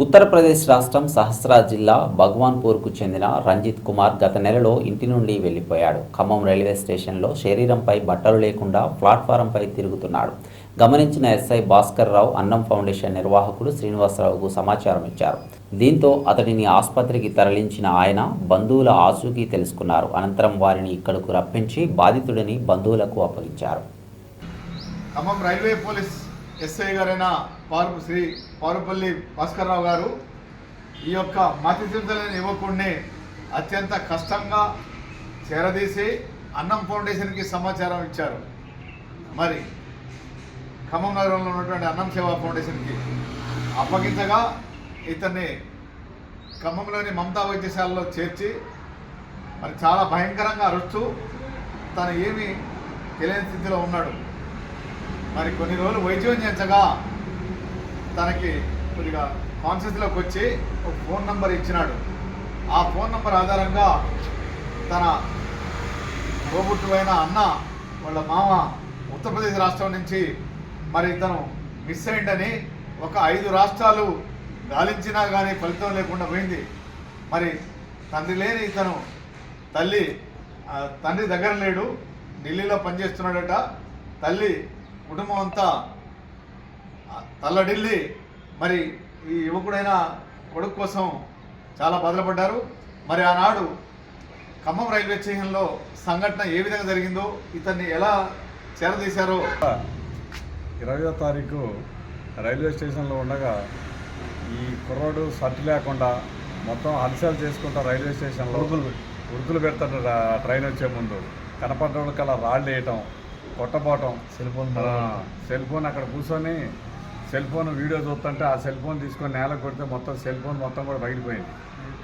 ఉత్తరప్రదేశ్ రాష్ట్రం సహస్రా జిల్లా భగవాన్పూర్కు చెందిన రంజిత్ కుమార్ గత నెలలో ఇంటి నుండి వెళ్ళిపోయాడు ఖమ్మం రైల్వే స్టేషన్లో శరీరంపై బట్టలు లేకుండా ప్లాట్ఫారంపై తిరుగుతున్నాడు. గమనించిన ఎస్ఐ భాస్కర్ రావు అన్నం ఫౌండేషన్ నిర్వాహకుడు శ్రీనివాసరావుకు సమాచారం ఇచ్చారు. దీంతో అతడిని ఆసుపత్రికి తరలించిన ఆయన బంధువుల ఆచూకీ తెలుసుకున్నారు. అనంతరం వారిని ఇక్కడకు రప్పించి బాధితుడిని బంధువులకు అప్పగించారు. ఖమ్మం రైల్వే పోలీస్ ఎస్ఐ గారైన పారు శ్రీ పారుపల్లి భాస్కర్రావు గారు ఈ యొక్క మతి స్థితులైన యువకుడిని అత్యంత కష్టంగా చేరదీసి అన్నం ఫౌండేషన్కి సమాచారం ఇచ్చారు. మరి ఖమ్మం నగరంలో ఉన్నటువంటి అన్నం సేవా ఫౌండేషన్కి అప్పగించగా ఇతన్ని ఖమ్మంలోని మమతా వైద్యశాలలో చేర్చి మరి చాలా భయంకరంగా అరుస్తూ తను ఏమీ తెలియని స్థితిలో ఉన్నాడు. మరి కొన్ని రోజులు వైద్యం చేయించగా తనకి కొద్దిగా కాన్షియస్లోకి వచ్చి ఒక ఫోన్ నంబర్ ఇచ్చినాడు. ఆ ఫోన్ నంబర్ ఆధారంగా తన తోబుట్టువైన అన్న వాళ్ళ మామ ఉత్తరప్రదేశ్ రాష్ట్రం నుంచి మరి ఇతను మిస్ అయిందని ఒక ఐదు రాష్ట్రాలు గాలించినా కానీ ఫలితం లేకుండా పోయింది. మరి తండ్రి లేని ఇతను తల్లి తండ్రి దగ్గర లేడు ఢిల్లీలో పనిచేస్తున్నాడట. తల్లి కుటుంబం అంతా తల్లడిల్లి మరి ఈ యువకుడైన కొడుకు కోసం చాలా బాధపడ్డారు మరి ఆనాడు ఖమ్మం రైల్వే స్టేషన్లో సంఘటన ఏ విధంగా జరిగిందో ఇతన్ని ఎలా చేరదీశారో. ఇరవయో తారీఖు రైల్వే స్టేషన్లో ఉండగా ఈ కుర్రోడు సర్టి లేకుండా మొత్తం హల్చల్ చేసుకుంటా రైల్వే స్టేషన్లో ఉరుకులు పెడతాడు ట్రైన్ వచ్చే ముందు. కనపడ్డ కల్లా రాళ్ళు వేయటం కొట్టపోవటం సెల్ ఫోన్ సెల్ ఫోన్ అక్కడ కూర్చొని సెల్ ఫోన్ వీడియో చూస్తుంటే ఆ సెల్ ఫోన్ తీసుకొని నేల కొడితే మొత్తం సెల్ ఫోన్ మొత్తం కూడా పగిలిపోయింది.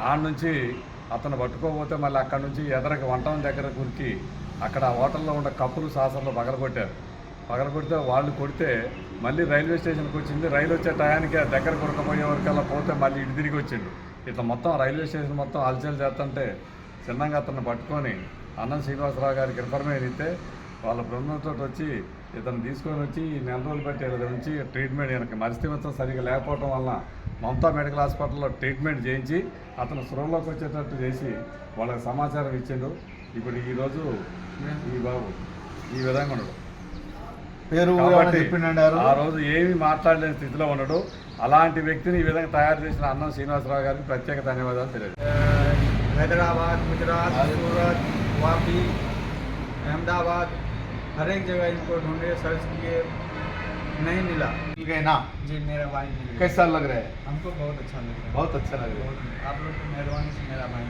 ఆడ నుంచి అతను పట్టుకోకపోతే మళ్ళీ అక్కడ నుంచి ఎదరకి వంటం దగ్గర కురికి అక్కడ హోటల్లో ఉన్న కప్పులు సాసర్లు పగలగొట్టారు. పగలగొడితే వాళ్ళు కొడితే మళ్ళీ రైల్వే స్టేషన్కి వచ్చింది. రైలు వచ్చే టయానికి ఆ దగ్గర కొరకపోయే వరకల్లా పోతే మళ్ళీ ఇటు తిరిగి వచ్చిండు. ఇట్లా మొత్తం రైల్వే స్టేషన్ మొత్తం హల్చల్ చేస్తుంటే చిన్నగా అతను పట్టుకొని అన్నం శ్రీనివాసరావు గారికి ఇన్ఫర్మేషన్ ఇస్తే వాళ్ళ బృందంతో వచ్చి ఇతను తీసుకొని వచ్చి నెల రోజులు పెట్టే దగ్గర నుంచి ట్రీట్మెంట్ ఈయనకి మరిస్థిమితం సరిగా లేకపోవడం వల్ల మమతా మెడికల్ హాస్పిటల్లో ట్రీట్మెంట్ చేయించి అతను సురంలోకి వచ్చేటట్టు చేసి వాళ్ళకి సమాచారం ఇచ్చిండు. ఇప్పుడు ఈరోజు ఈ బాబు ఈ విధంగా ఉండడు పేరు ఆ రోజు ఏమి మాట్లాడలేని స్థితిలో ఉండడు అలాంటి వ్యక్తిని ఈ విధంగా తయారు చేసిన అన్నం శ్రీనివాసరావు గారికి ప్రత్యేక ధన్యవాదాలు తెలియదు హైదరాబాద్ గుజరాత్ సూరత్ వాపి అహ్మదాబాద్ हर एक जगह इनको ढूंढे सर्च किए नहीं मिला। मिल गए ना? जी मेरा भाई मिल गया। कैसा लग रहा है? हमको बहुत अच्छा लग रहा है। बहुत अच्छा लग रहा है। आप लोग की मेहरबानी से मेरा भाई।